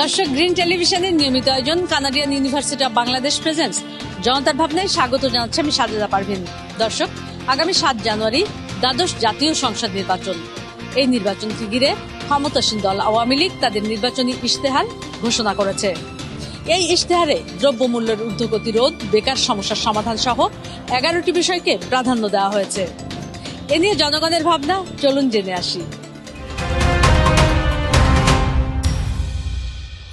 দর্শক গ্রিন টেলিভিশনের নিয়মিত আয়োজন Canadian university of Bangladesh presents. জনতার ভাবনায় স্বাগত জানাচ্ছি আমি সাজেদা পারভিন। দর্শক, আগামী সাত জানুয়ারি দ্বাদশ জাতীয় সংসদ নির্বাচন। এই নির্বাচনকে ঘিরে ক্ষমতাসীন দল আওয়ামী লীগ তাদের নির্বাচনী ইশতেহার ঘোষণা করেছে। এই ইশতেহারে দ্রব্যমূল্যের ঊর্ধ্বগতি রোধ বেকার সমস্যার সমাধান সহ এগারোটি বিষয়কে প্রাধান্য দেওয়া হয়েছে। এ নিয়ে জনগণের ভাবনা, চলুন জেনে আসি।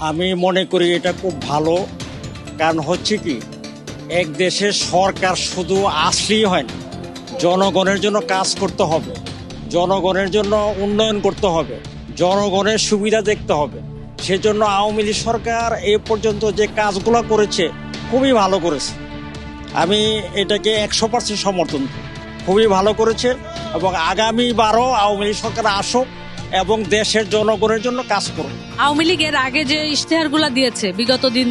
আমি মনে করি এটা খুব ভালো। কারণ হচ্ছে কি, এক দেশের সরকার শুধু আসলেই হয় না, জনগণের জন্য কাজ করতে হবে, জনগণের জন্য উন্নয়ন করতে হবে, জনগণের সুবিধা দেখতে হবে। সেজন্য আওয়ামী লীগ সরকার এ পর্যন্ত যে কাজগুলো করেছে, খুবই ভালো করেছে। আমি এটাকে একশো পার্সেন্ট সমর্থন খুবই ভালো করেছে এবং আগামীবারও আওয়ামী লীগ সরকার আসুক এবং দেশের জনগণের জন্য কাজ করুক আওয়ামী লীগের আগে যে ইশতেহারগুলো দিয়েছে বিগত দিন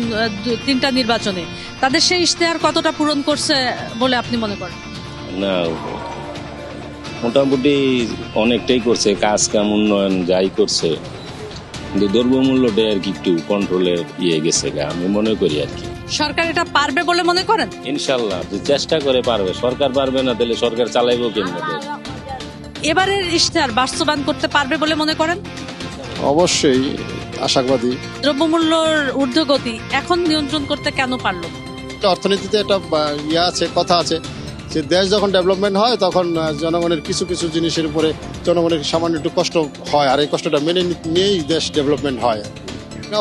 তিনটা নির্বাচনে তাদের সেই ইশতেহার কতটা পূরণ করছে বলে আপনি মনে করেন? না মোটামুটি অনেকটাই করছে কাজ কাম উন্নয়ন যাই করছে। কিন্তু দ্রব্যমূল্যটা আর কি একটু কন্ট্রোলের ইয়ে গেছে গা, আমি মনে করি আর কি। সরকার এটা পারবে বলে মনে করেন? ইনশাল্লাহ যে চেষ্টা করে পারবে সরকার পারবে না তাহলে সরকার চালাইবো কেমনে? এবারের ইশতেহার বাস্তবায়ন করতে পারবে বলে মনে করেন? অবশ্যই আশাবাদী। দ্রব্যমূল্যর ঊর্ধ্বগতি এখন নিয়ন্ত্রণ করতে কেন পারল? অর্থনীতিতে একটা ইয়ে আছে কথা আছে যে দেশ যখন ডেভেলপমেন্ট হয় তখন জনগণের কিছু কিছু জিনিসের উপরে জনগণের সামান্য একটু কষ্ট হয় আর এই কষ্টটা মেনে নিয়েই দেশ ডেভেলপমেন্ট হয়।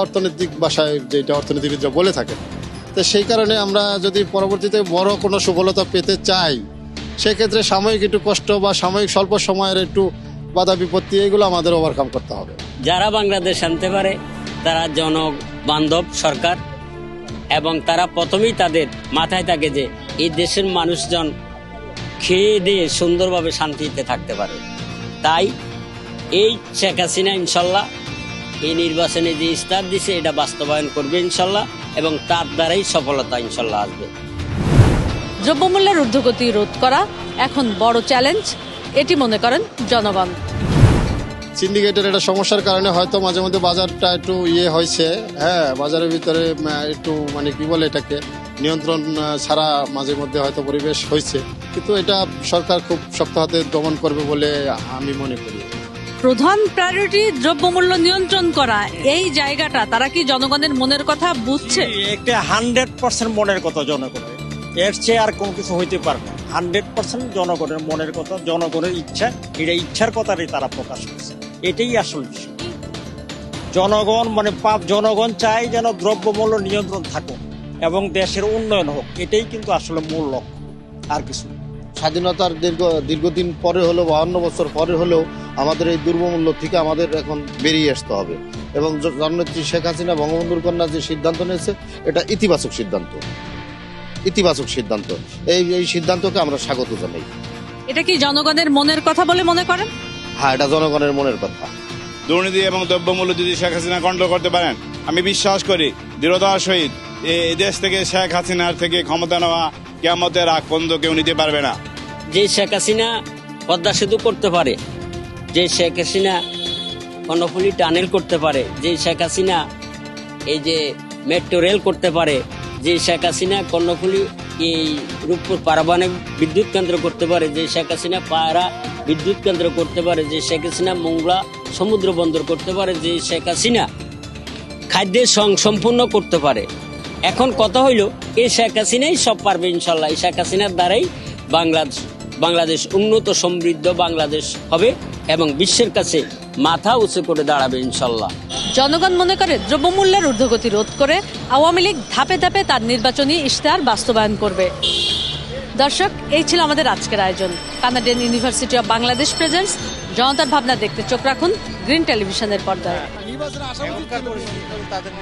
অর্থনৈতিক ভাষায় যেটা অর্থনীতিবিদরা বলে থাকে তো সেই কারণে আমরা যদি পরবর্তীতে বড় কোনো সফলতা পেতে চাই সেক্ষেত্রে সাময়িক একটু কষ্ট বা সাময়িক স্বল্প সময়ের একটু বাধা বিপত্তি, এগুলো আমাদের ওভারকাম করতে হবে। যারা বাংলাদেশ আনতে পারে, তারা জনবান্ধব সরকার এবং তারা প্রথমেই তাদের মাথায় থাকে যে এই দেশের মানুষজন খেয়ে দিয়ে সুন্দরভাবে শান্তিতে থাকতে পারে। তাই এই শেখ হাসিনা ইনশাল্লাহ এই নির্বাচনে যে ইস্তার দিছে, এটা বাস্তবায়ন করবে ইনশাল্লাহ এবং তার দ্বারাই সফলতা ইনশাল্লাহ আসবে। দ্রব্যমূল্যের ঊর্ধ্বগতি রোধ করা এখন বড় চ্যালেঞ্জ এটি মনে করেন জনগণ। সিন্ডিকেটের একটা সমস্যার কারণে হয়তো মাঝে মধ্যে বাজারটা একটু ইয়ে হয়েছে। হ্যাঁ বাজারের ভিতরে একটু মানে কি বলে এটাকে নিয়ন্ত্রণ ছাড়া মাঝে মধ্যে হয়তো পরিবেশ হয়েছে। কিন্তু এটা সরকার খুব শক্ত হাতে দমন করবে বলে আমি মনে করি। প্রধান প্রায়োরিটি দ্রব্যমূল্য নিয়ন্ত্রণ করা। এই জায়গাটা তারা কি জনগণের মনের কথা বুঝছে? একটা হান্ড্রেড পার্সেন্ট মনের কথা জনগণের। এর চেয়ে আর কোনো কিছু হইতে পারবে হান্ড্রেড পার্সেন্ট জনগণের মনের কথা, জনগণের ইচ্ছা, এটা ইচ্ছার কথাটাই তারা প্রকাশ করছে। এটাই আসল জনগণ মানে পাপ, জনগণ চাই যেন দ্রব্যমূল্য নিয়ন্ত্রণ থাকুক এবং দেশের উন্নয়ন হোক, এটাই কিন্তু আসলে মূল লক্ষ্য, আর কিছু না। স্বাধীনতার দীর্ঘ, দীর্ঘদিন পরে হলেও, বাহান্ন বছর পরে হলেও আমাদের এই দুর্বমূল্য থেকে আমাদের এখন বেরিয়ে আসতে হবে। এবং জননেত্রী শেখ হাসিনা, বঙ্গবন্ধুর কন্যা যে সিদ্ধান্ত নিয়েছে, এটা ইতিবাচক সিদ্ধান্ত। ইতিবাচক সিদ্ধান্ত। এই এই সিদ্ধান্তকে আমরা স্বাগত জানাই। এটা কি জনগণের মনের কথা বলে মনে করেন? হ্যাঁ এটা জনগণের মনের কথা। দুর্নীতি এবং দ্রব্যমূল্য যদি শেখ হাসিনা কন্ট্রোল করতে পারেন আমি বিশ্বাস করি দৃঢ়তার সহিত এই দেশ থেকে শেখ হাসিনার থেকে ক্ষমতা নেওয়া কেমতের আগ পর্যন্ত কেউ নিতে পারবে না। যে শেখ হাসিনা পদ্মা সেতু করতে পারে যে শেখ হাসিনা কর্ণফুলি টানেল করতে পারে যে শেখ হাসিনা এই যে মেট্রো রেল করতে পারে যে শেখ হাসিনা কর্ণফুলি এই রূপপুর পারমাণবিক বিদ্যুৎ কেন্দ্র করতে পারে, যে শেখ হাসিনা পায়রা বিদ্যুৎ কেন্দ্র করতে পারে, যে শেখ হাসিনা মোংলা সমুদ্র বন্দর করতে পারে, যে শেখ হাসিনা খাদ্যের সং সম্পূর্ণ করতে পারে। এখন কথা হইল, এই শেখ হাসিনাই সব পারবে ইনশাল্লাহ। এই শেখ হাসিনার দ্বারাই বাংলাদেশ বাংলাদেশ উন্নত, সমৃদ্ধ বাংলাদেশ হবে। এবং বিশ্বের কাছে মাথা উঁচু করে দাঁড়াবে ইনশাল্লাহ। জনগণ মনে করে দ্রব্যমূল্যের ঊর্ধ্বগতি রোধ করে আওয়ামী লীগ ধাপে ধাপে তার নির্বাচনী ইশতেহার বাস্তবায়ন করবে। দর্শক এই ছিল আমাদের আজকের আয়োজন। Canadian university of Bangladesh presents. জনতার ভাবনা দেখতে চোখ রাখুন গ্রিন টেলিভিশনের পর্দায়। তাদের